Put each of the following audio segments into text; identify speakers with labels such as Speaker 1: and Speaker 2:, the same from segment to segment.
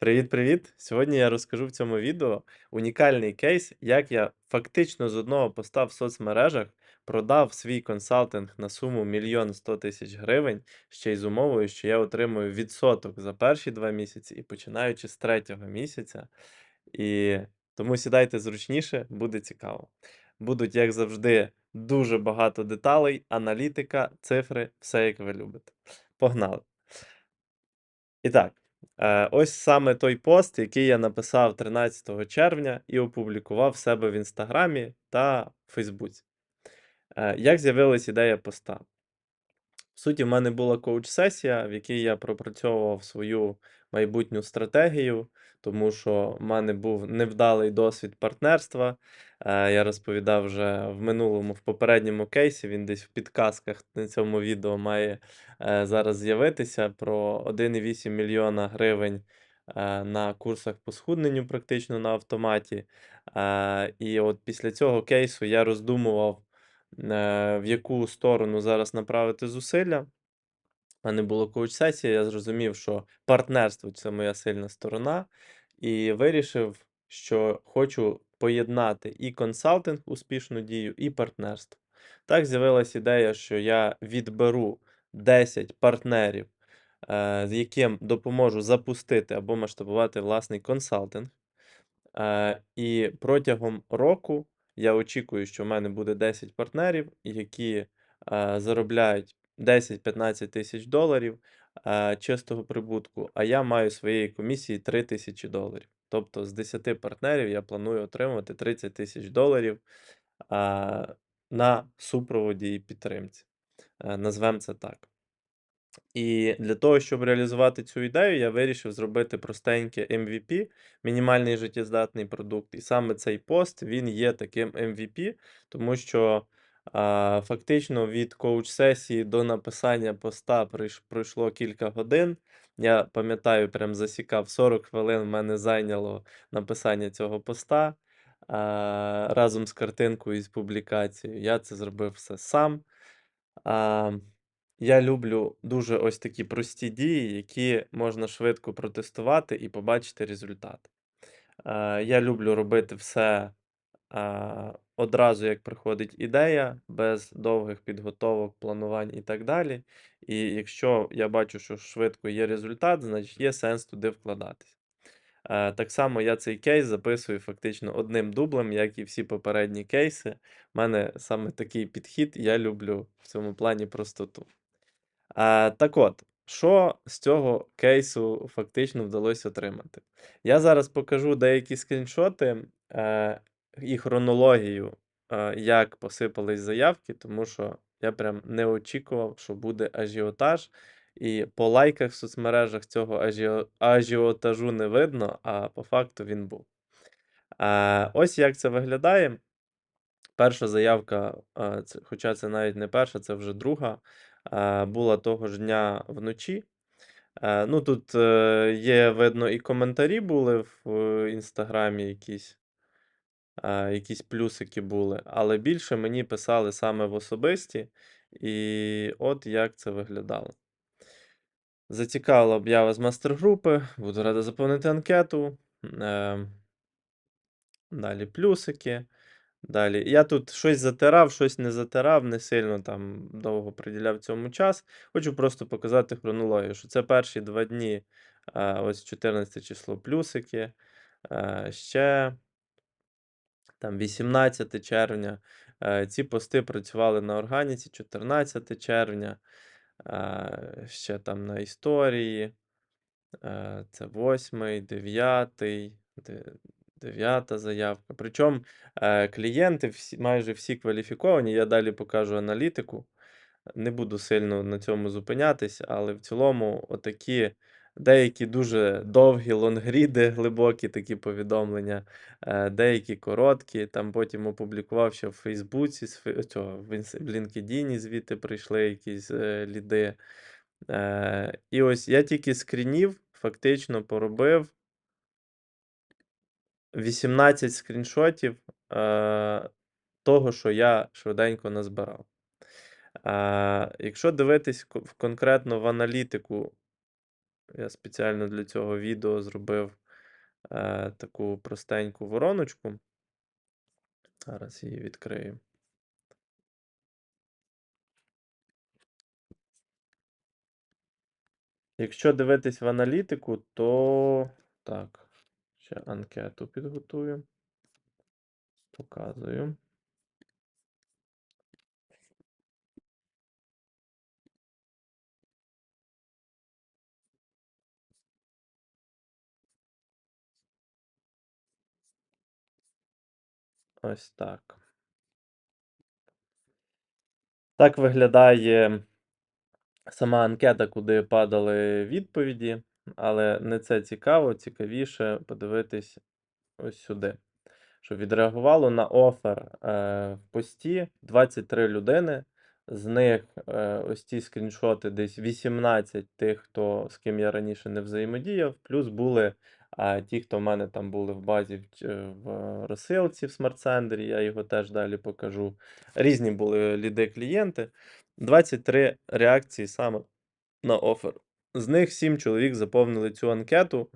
Speaker 1: Привіт-привіт! Сьогодні я розкажу в цьому відео унікальний кейс, як я фактично з одного поста в соцмережах продав свій консалтинг на суму 1 100 тисяч гривень, ще й з умовою, що я отримую відсоток за перші два місяці і починаючи з третього місяця. І тому сідайте зручніше, буде цікаво. Будуть, як завжди, дуже багато деталей, аналітика, цифри, все як ви любите. Погнали! І так, ось саме той пост, який я написав 13 червня і опублікував себе в Інстаграмі та Фейсбуці. Е, як з'явилась ідея поста? Суті, в мене була коуч-сесія, в якій я пропрацьовував свою майбутню стратегію, тому що в мене був невдалий досвід партнерства. Е, я розповідав вже в минулому, в попередньому кейсі, він десь в підказках на цьому відео має е, зараз з'явитися про 1,8 мільйона гривень е, на курсах по схудненню, практично на автоматі. І от після цього кейсу я роздумував в яку сторону зараз направити зусилля. У мене була коуч-сесія, я зрозумів, що партнерство це моя сильна сторона, і вирішив, що хочу поєднати і консалтинг, успішну дію, і партнерство. Так з'явилась ідея, що я відберу 10 партнерів, е, з яким допоможу запустити або масштабувати власний консалтинг. Е, і протягом року я очікую, що в мене буде 10 партнерів, які е, заробляють 10-15 тисяч доларів е, чистого прибутку, а я маю своєї комісії 3 тисячі доларів. Тобто з 10 партнерів я планую отримувати 30 тисяч доларів е, на супроводі і підтримці. Назвемо це так. І для того, щоб реалізувати цю ідею, я вирішив зробити простеньке MVP, мінімальний життєздатний продукт. І саме цей пост він є таким MVP, тому що а, фактично від коуч-сесії до написання поста пройшло кілька годин. Я пам'ятаю, прям засікав 40 хвилин в мене зайняло написання цього поста а, разом з картинкою і з публікацією. Я це зробив все сам. А, я люблю дуже ось такі прості дії, які можна швидко протестувати і побачити результат. Е, я люблю робити все а, одразу, як приходить ідея, без довгих підготовок, планувань і так далі. І якщо я бачу, що швидко є результат, значить є сенс туди вкладатись. Е, так само я цей кейс записую фактично одним дублем, як і всі попередні кейси. У мене саме такий підхід, я люблю в цьому плані простоту. Е, так от, що з цього кейсу фактично вдалося отримати? Я зараз покажу деякі скріншоти е, і хронологію, е, як посипались заявки, тому що я прям не очікував, що буде ажіотаж. І по лайках в соцмережах цього ажіо- ажіотажу не видно, а по факту він був. Е, ось як це виглядає. Перша заявка, е, хоча це навіть не перша, це вже друга, була того ж дня вночі. Е, ну, тут е, є, видно, і коментарі були в е, інстаграмі якісь, е, якісь плюсики були, але більше мені писали саме в особисті. І от як це виглядало. Зацікавила об'ява з мастер-групи, буду рада заповнити анкету. Е, далі плюсики. Далі. Я тут щось затирав, щось не затирав, не сильно там довго приділяв цьому час. Хочу просто показати хронологію, що це перші два дні, ось 14 число плюсики. Ще там 18 червня. Е, Ці пости працювали на органіці 14 червня. Ще там на історії. Е, Це 8, 9, дев'ята заявка. Причому е, клієнти всі, майже всі кваліфіковані. Я далі покажу аналітику. Не буду сильно на цьому зупинятись, але в цілому, отакі деякі дуже довгі лонгріди, глибокі такі повідомлення, е, деякі короткі. Там потім опублікував ще в Фейсбуці, цього, в LinkedIn звідти прийшли якісь е, ліди. І ось я тільки скрінів, фактично поробив 18 скріншотів е, того, що я швиденько назбирав. Е, якщо дивитись конкретно в аналітику Я спеціально для цього відео зробив, е, таку простеньку вороночку. Зараз її відкрию. Якщо дивитись в аналітику, то так, ще анкету підготую. Показую. Ось так. Так виглядає сама анкета, куди падали відповіді, але не це цікаво. Цікавіше подивитись ось сюди. Що відреагувало на офер, е, в пості 23 людини. З них, е, ось ці скріншоти, десь 18 тих, хто з ким я раніше не взаємодіяв, плюс були, а, ті, хто в мене там були в базі в в розсилці в смарт-сендері, я його теж далі покажу. Різні були ліди-клієнти. 23 реакції саме на офер. З них 7 чоловік заповнили цю анкету.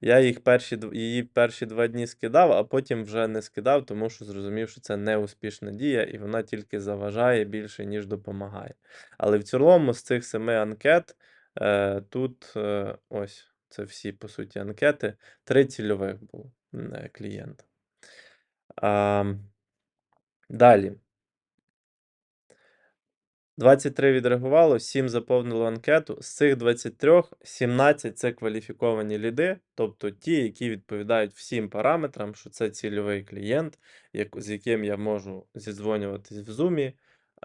Speaker 1: Я їх перші її перші 2 дні скидав, а потім вже не скидав, тому що зрозумів, що це неуспішна дія, і вона тільки заважає більше, ніж допомагає. Але в цілому з цих 7 анкет, е, тут, е, ось це всі по суті анкети, 3 цільових було, м, клієнта. Ам, далі. 23 відреагувало, 7 заповнило анкету. З цих 23 17 це кваліфіковані ліди, тобто ті, які відповідають всім параметрам, що це цільовий клієнт, з яким я можу зідзвонюватись в Zoom,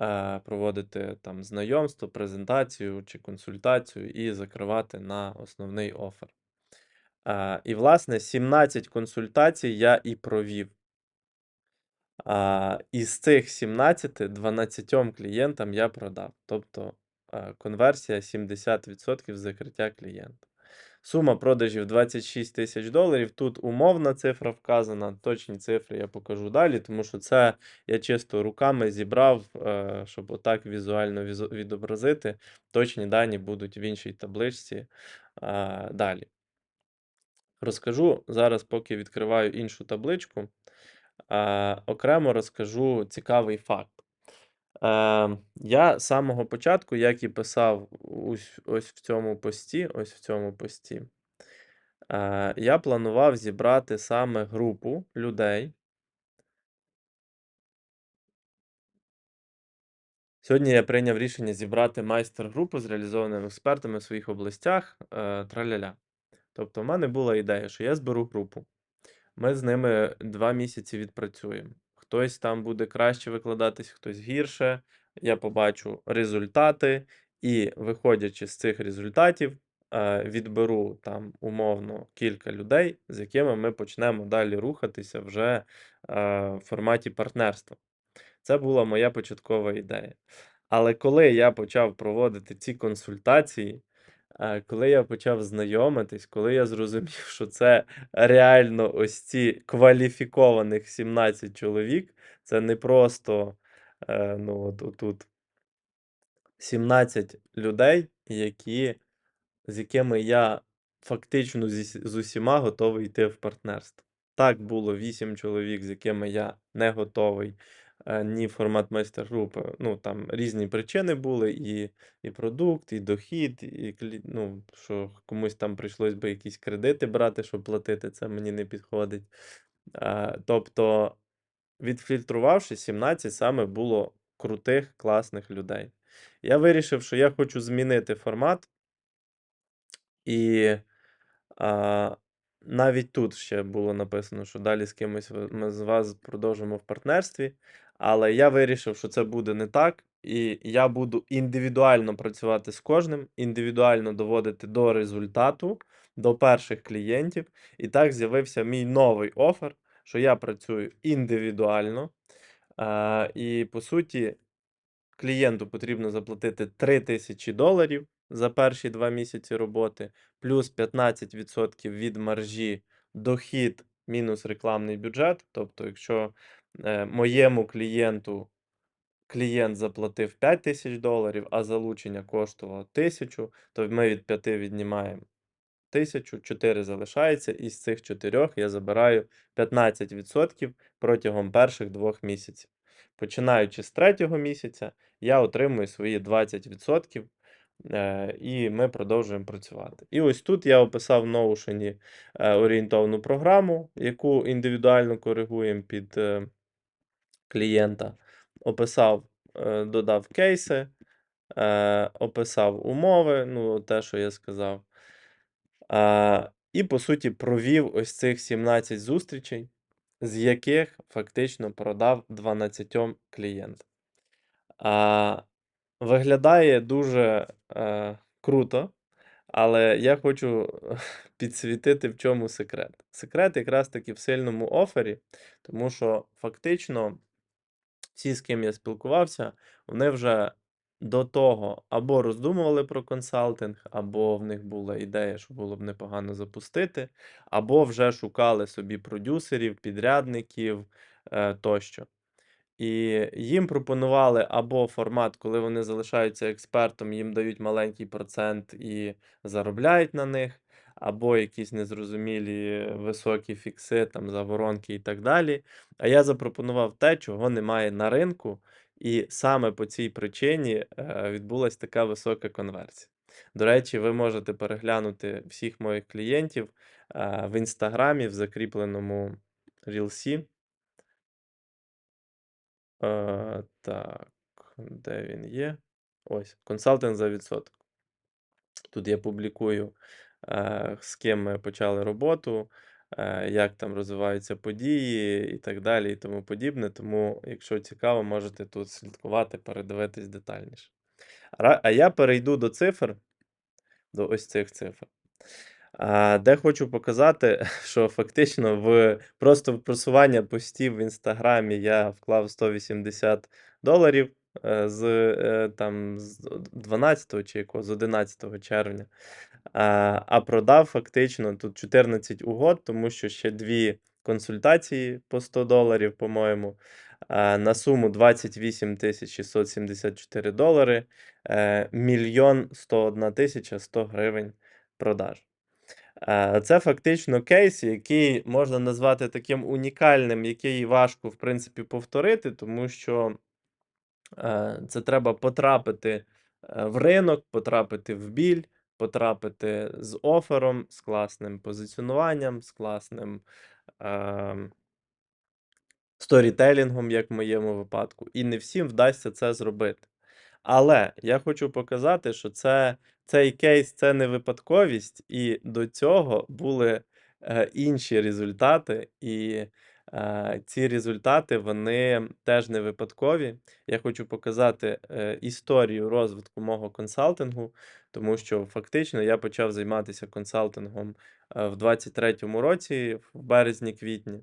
Speaker 1: е, проводити там знайомство, презентацію чи консультацію і закривати на основний офер. Е, і, власне, 17 консультацій я і провів. А, із цих 17 12 клієнтам я продав. Тобто, конверсія 70% закриття клієнта. Сума продажів 26 тисяч доларів. Тут умовна цифра вказана, точні цифри я покажу далі, тому що це я чисто руками зібрав, е, щоб отак візуально відобразити. Точні дані будуть в іншій табличці, далі. Розкажу зараз, поки відкриваю іншу табличку. Е, окремо розкажу цікавий факт. Е, я з самого початку, як і писав ось ось в цьому пості, ось в цьому пості, е, я планував зібрати саме групу людей. Сьогодні я прийняв рішення зібрати майстер-групу з реалізованими експертами в своїх областях, е, траля-ля. Тобто, в мене була ідея, що я зберу групу. Ми з ними 2 місяці відпрацюємо. Хтось там буде краще викладатись, хтось гірше. Я побачу результати, і, виходячи з цих результатів, е, відберу там умовно кілька людей, з якими ми почнемо далі рухатися вже, е, в форматі партнерства. Це була моя початкова ідея. Але коли я почав проводити ці консультації, коли я почав знайомитись, коли я зрозумів, що це реально ось ці кваліфікованих 17 чоловік, це не просто, е, ну, от отут 17 людей, які з якими я фактично з усіма готовий йти в партнерство. Так, було 8 чоловік, з якими я не готовий, е, ні формат майстер-групи. Ну, там різні причини були: і і продукт, і дохід, і ну, що комусь там прийшлось би якісь кредити брати, щоб платити, це мені не підходить. Е, тобто, відфільтрувавши 17 саме було крутих, класних людей. Я вирішив, що я хочу змінити формат. І, а, навіть тут ще було написано, що далі з кимось ми з вас продовжимо в партнерстві. Але я вирішив, що це буде не так, і я буду індивідуально працювати з кожним, індивідуально доводити до результату, до перших клієнтів. І так з'явився мій новий офер, що я працюю індивідуально. А, і по суті, клієнту потрібно заплатити 3000 доларів за перші 2 місяці роботи, плюс 15% від маржі дохід мінус рекламний бюджет. Тобто, якщо, е, моєму клієнту клієнт заплатив 5000 доларів, а залучення коштувало 1000, то ми від 5 віднімаємо 1000, 4 залишається, і з цих 4 я забираю 15% протягом перших 2 місяців. Починаючи з 3-го місяця, я отримую свої 20%, е, і ми продовжуємо працювати. І ось тут я описав в Notion, е, орієнтовну програму, яку індивідуально коригуємо під, клієнта. Описав, е, додав кейси, е, описав умови, ну, те, що я сказав. І по суті провів ось цих 17 зустрічей, з яких фактично продав 12 клієнтам. Виглядає дуже, е, круто, але я хочу підсвітити, в чому секрет. Секрет якраз таки в сильному офері, тому що фактично всі, з ким я спілкувався, вони вже до того або роздумували про консалтинг, або в них була ідея, що було б непогано запустити, або вже шукали собі продюсерів, підрядників, е, тощо. І їм пропонували або формат, коли вони залишаються експертом, їм дають маленький процент і заробляють на них, або якісь незрозумілі високі фікси, там, за і так далі. А я запропонував те, чого немає на ринку, і саме по цій причині, е, відбулась така висока конверсія. До речі, ви можете переглянути всіх моїх клієнтів, е, в інстаграмі в закріпленому рілсі. Е, так, де він є? Ось, консалтинг за відсоток. Тут я публікую, з ким ми почали роботу, е, як там розвиваються події і так далі, і тому подібне. Тому, якщо цікаво, можете тут слідкувати, передивитись детальніше. А я перейду до цифр, до ось цих цифр. Де хочу показати, що фактично в просто в просування постів в інстаграмі я вклав 180 доларів е, з е, там з 12 чи якого, з 11 червня. А, а продав фактично тут 14 угод, тому що ще дві консультації по 100 доларів, по-моєму. На суму 28 674 долари, е, мільйон 101 тисяча 100 гривень продаж. Е, Це фактично кейс, який можна назвати таким унікальним, який важко, в принципі, повторити, тому що е, це треба потрапити е, в ринок, потрапити в біль, потрапити з офером, з класним позиціонуванням, з класним ем, сторітелінгом, як в моєму випадку. І не всім вдасться це зробити. Але я хочу показати, що це, цей кейс це не випадковість, і до цього були е, інші результати, і е, ці результати вони теж не випадкові. Я хочу показати е, історію розвитку мого консалтингу, тому що фактично я почав займатися консалтингом е, в 23-му році, в березні-квітні.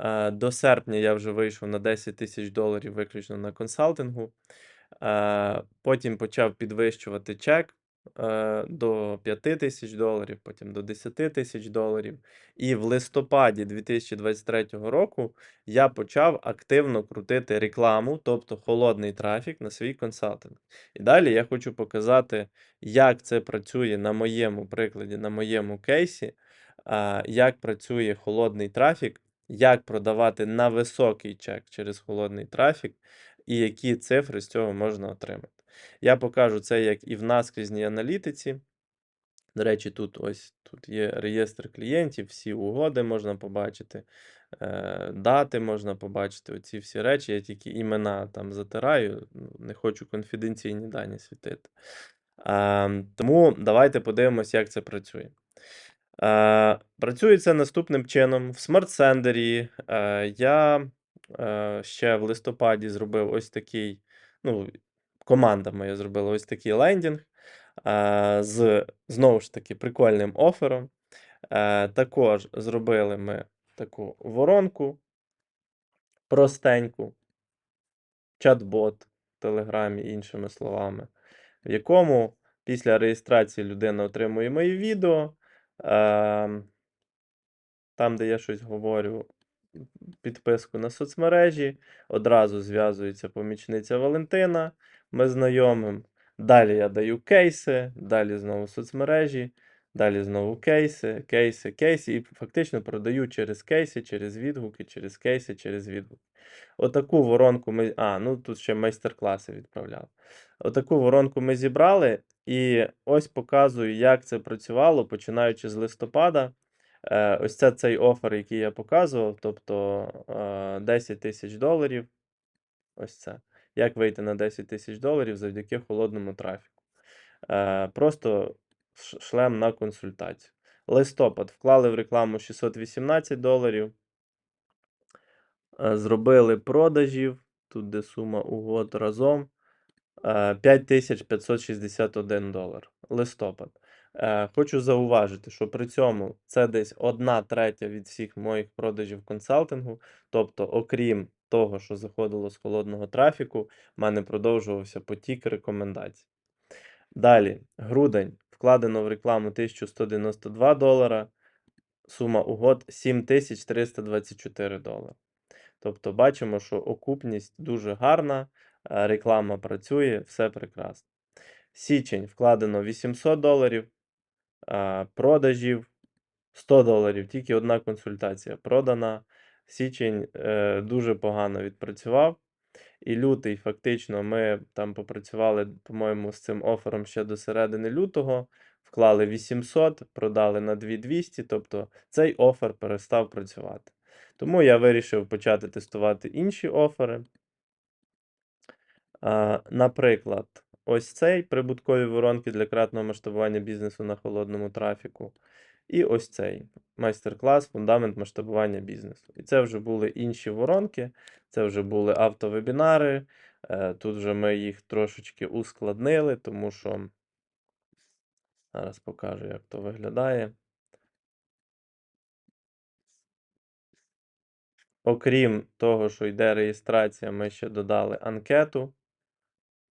Speaker 1: Е, До серпня я вже вийшов на 10 тисяч доларів виключно на консалтингу. Е, Потім почав підвищувати чек е, до 5 тисяч доларів, потім до 10 тисяч доларів. І в листопаді 2023 року я почав активно крутити рекламу, тобто холодний трафік на свій консалтинг. І далі я хочу показати, як це працює на моєму прикладі, на моєму кейсі, е, як працює холодний трафік. Як продавати на високий чек через холодний трафік, і які цифри з цього можна отримати. Я покажу це як і в наскрізній аналітиці. До речі, тут ось тут є реєстр клієнтів, всі угоди можна побачити, е, дати можна побачити, оці всі речі. Я тільки імена там затираю, ну, не хочу конфіденційні дані світити. Е, тому давайте подивимося, як це працює. Е, Працює це наступним чином. В SmartSender е, я ще в листопаді зробив ось такий, ну, команда моя зробила ось такий лендінг з знову ж таки прикольним офером. Також зробили ми таку воронку простеньку, чат-бот в Телеграмі, іншими словами, в якому після реєстрації людина отримує мої відео. Ем, там, де я щось говорю, підписку на соцмережі, одразу зв'язується помічниця Валентина, ми знайомим. Далі я даю кейси, далі знову соцмережі, Далі знову кейси, кейси, кейси. І фактично продаю через кейси, через відгуки, через кейси, через відгуки. Отаку воронку ми. А, ну тут ще майстер-класи відправляв. Отаку воронку ми зібрали, і ось показую, як це працювало, починаючи з листопада. Е, ось це цей офер, який я показував, тобто е, 10 тисяч доларів. Ось це. Як вийти на 10 тисяч доларів завдяки холодному трафіку. Е, просто шлем на консультацію. Листопад вклали в рекламу 618 доларів. Е, Зробили продажів. Тут де сума угод разом. е, 5561 долар. Листопад. Е, Хочу зауважити, що при цьому це десь одна третя від всіх моїх продажів консалтингу. Тобто, окрім того, що заходило з холодного трафіку, в мене продовжувався потік рекомендацій. Далі, грудень. Вкладено в рекламу 1192 долара. Сума угод 7324 долари. Тобто бачимо, що окупність дуже гарна, е, реклама працює, все прекрасно. Січень вкладено 800 доларів, а, продажів 100 доларів, тільки одна консультація продана. Січень е, дуже погано відпрацював. І лютий, фактично, ми там попрацювали, по-моєму, з цим офером ще до середини лютого. Вклали 800, продали на 2200, тобто цей офер перестав працювати. Тому я вирішив почати тестувати інші офери. А, Наприклад, ось цей прибуткові воронки для кратного масштабування бізнесу на холодному трафіку. І ось цей майстер-клас, фундамент масштабування бізнесу. І це вже були інші воронки, це вже були автовебінари. Е, Тут вже ми їх трошечки ускладнили, тому що зараз покажу, як то виглядає. Окрім того, що йде реєстрація, ми ще додали анкету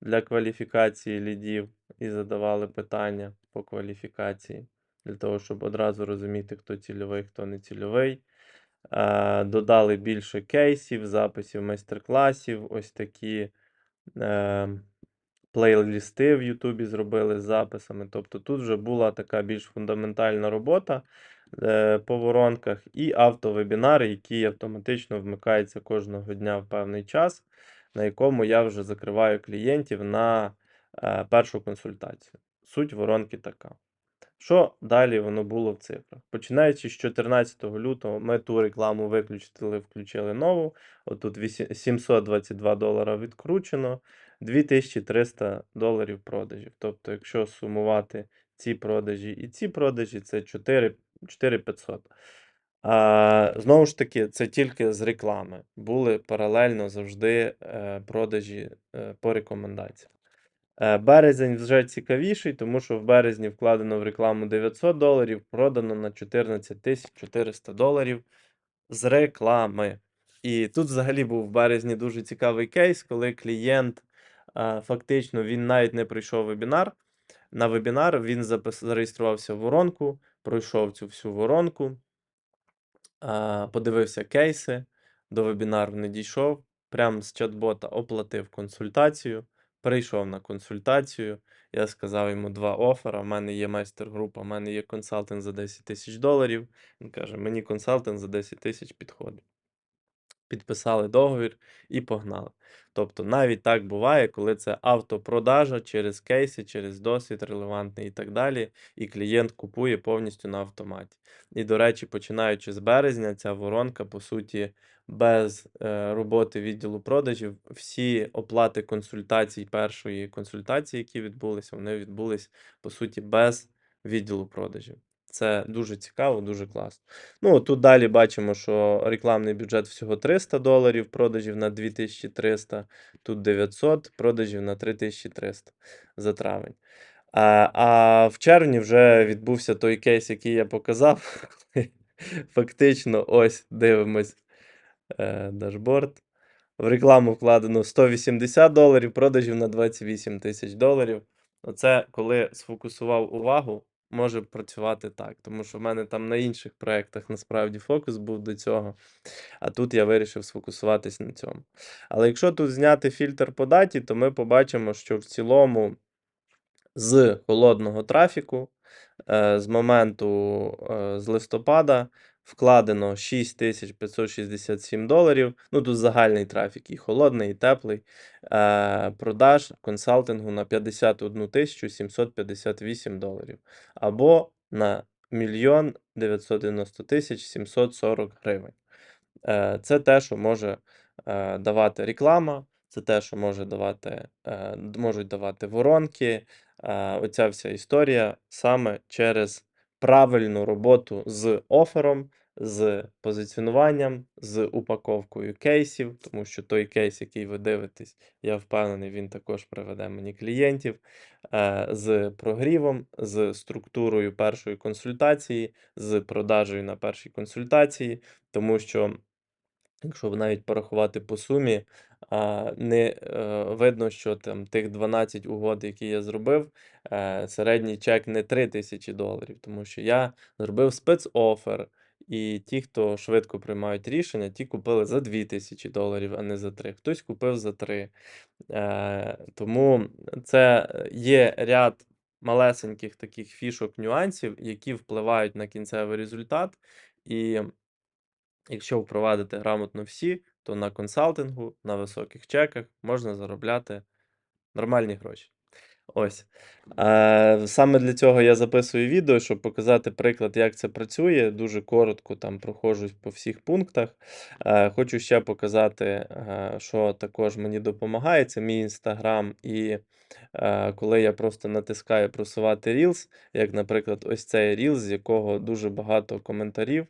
Speaker 1: для кваліфікації лідів і задавали питання по кваліфікації, для того, щоб одразу розуміти, хто цільовий, хто не цільовий. Е, Додали більше кейсів, записів майстер-класів, ось такі е, плейлісти в Ютубі зробили з записами. Тобто тут вже була така більш фундаментальна робота е, по воронках і автовебінари, які автоматично вмикаються кожного дня в певний час, на якому я вже закриваю клієнтів на першу консультацію. Суть воронки така. Що далі воно було в цифрах? Починаючи з 14 лютого, ми ту рекламу виключили, включили нову. Отут вісі- 722 долара відкручено, 2300 доларів продажів. Тобто, якщо сумувати ці продажі і ці продажі, це 4 4500. А, знову ж таки, це тільки з реклами. Були паралельно завжди е, продажі е, по рекомендаціям. Е, Березень вже цікавіший, тому що в березні вкладено в рекламу 900 доларів, продано на 14 400 доларів з реклами. І тут взагалі був в березні дуже цікавий кейс, коли клієнт е, фактично він навіть не пройшов вебінар. На вебінар він зареєструвався в воронку, пройшов цю всю воронку, подивився кейси, до вебінару не дійшов, прямо з чат-бота оплатив консультацію, прийшов на консультацію. Я сказав йому два офера. У мене є майстер-група, у мене є консалтинг за 10 тисяч доларів. Він каже: мені консалтинг за 10 тисяч підходить. Підписали договір і погнали. Тобто навіть так буває, коли це автопродажа через кейси, через досвід релевантний і так далі, і клієнт купує повністю на автоматі. І, до речі, починаючи з березня, ця воронка, по суті, без е, роботи відділу продажів, всі оплати консультацій першої консультації, які відбулися, вони відбулись по суті без відділу продажів. Це дуже цікаво, дуже класно. Ну, тут далі бачимо, що рекламний бюджет всього 300 доларів, продажів на 2300, тут 900, продажів на 3300 за травень. А, а в червні вже відбувся той кейс, який я показав. Фактично, ось дивимось е, дашборд. В рекламу вкладено 180 доларів, продажів на 28 тисяч доларів. Оце коли сфокусував увагу, може працювати так. Тому що в мене там на інших проєктах насправді фокус був до цього. А тут я вирішив сфокусуватись на цьому. Але якщо тут зняти фільтр по даті, то ми побачимо, що в цілому з холодного трафіку е, з моменту, е, з листопада вкладено 6567 доларів. Ну, тут загальний трафік і холодний, і теплий. Е, продаж консалтингу на 51 758 доларів. Або на 1 990 740 гривень. Е, це те, що може, е, давати реклама, це те, що може давати, е, можуть давати воронки. Е, оця вся історія саме через правильну роботу з офером, з позиціонуванням, з упаковкою кейсів, тому що той кейс, який ви дивитесь, я впевнений, він також приведе мені клієнтів, е, з прогрівом, з структурою першої консультації, з продажею на першій консультації. Тому що, якщо навіть порахувати по сумі, не, е, видно, що там тих 12 угод, які я зробив, е, середній чек не 3000 доларів, тому що я зробив спецофер, і ті, хто швидко приймають рішення, ті купили за 2000 доларів, а не за 3. Хтось купив за 3. Е, тому це є ряд малесеньких таких фішок, нюансів, які впливають на кінцевий результат. І якщо впровадити грамотно всі, то на консалтингу, на високих чеках можна заробляти нормальні гроші. Ось. Е, саме для цього я записую відео, щоб показати приклад, як це працює. Дуже коротко там проходжусь по всіх пунктах. Е, хочу ще показати, е, що також мені допомагає. Це мій інстаграм, і е, коли я просто натискаю просувати Reels, як, наприклад, ось цей Reels, з якого дуже багато коментарів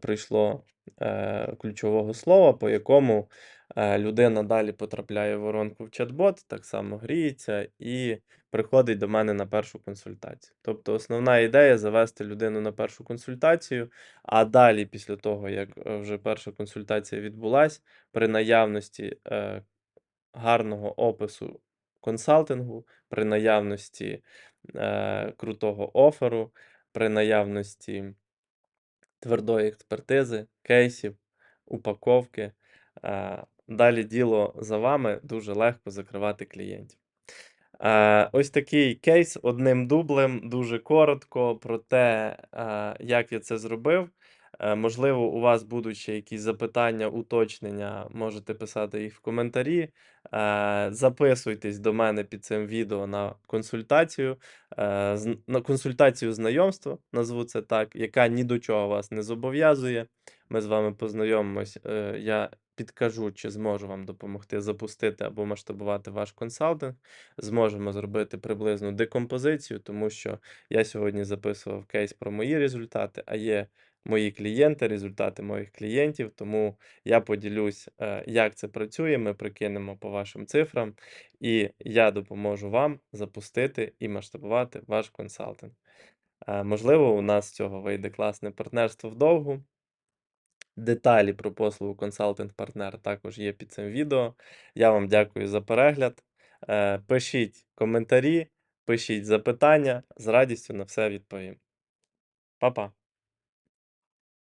Speaker 1: прийшло е, ключового слова, по якому е, людина далі потрапляє в воронку в чат-бот, так само гріється і приходить до мене на першу консультацію. Тобто основна ідея завести людину на першу консультацію, а далі, після того, як е, вже перша консультація відбулась, при наявності е, гарного опису консалтингу, при наявності е, крутого оферу, при наявності твердої експертизи, кейсів, упаковки. Далі діло за вами, дуже легко закривати клієнтів. Ось такий кейс одним дублем, дуже коротко про те, як я це зробив. Е, можливо, у вас будуть ще якісь запитання, уточнення, можете писати їх в коментарі. Е, записуйтесь до мене під цим відео на консультацію, е, на консультацію знайомства, назву це так, яка ні до чого вас не зобов'язує. Ми з вами познайомимось. Я підкажу, чи зможу вам допомогти запустити або масштабувати ваш консалтинг. Зможемо зробити приблизну декомпозицію, тому що я сьогодні записував кейс про мої результати, а є мої клієнти, результати моїх клієнтів. Тому я поділюсь, е, як це працює. Ми прикинемо по вашим цифрам, і я допоможу вам запустити і масштабувати ваш консалтинг. Е, Можливо, у нас з цього вийде класне партнерство вдовгу. Деталі про послугу консалтинг-партнер також є під цим відео. Я вам дякую за перегляд. Е, Пишіть коментарі, пишіть запитання, з радістю на все відповім. Па-па!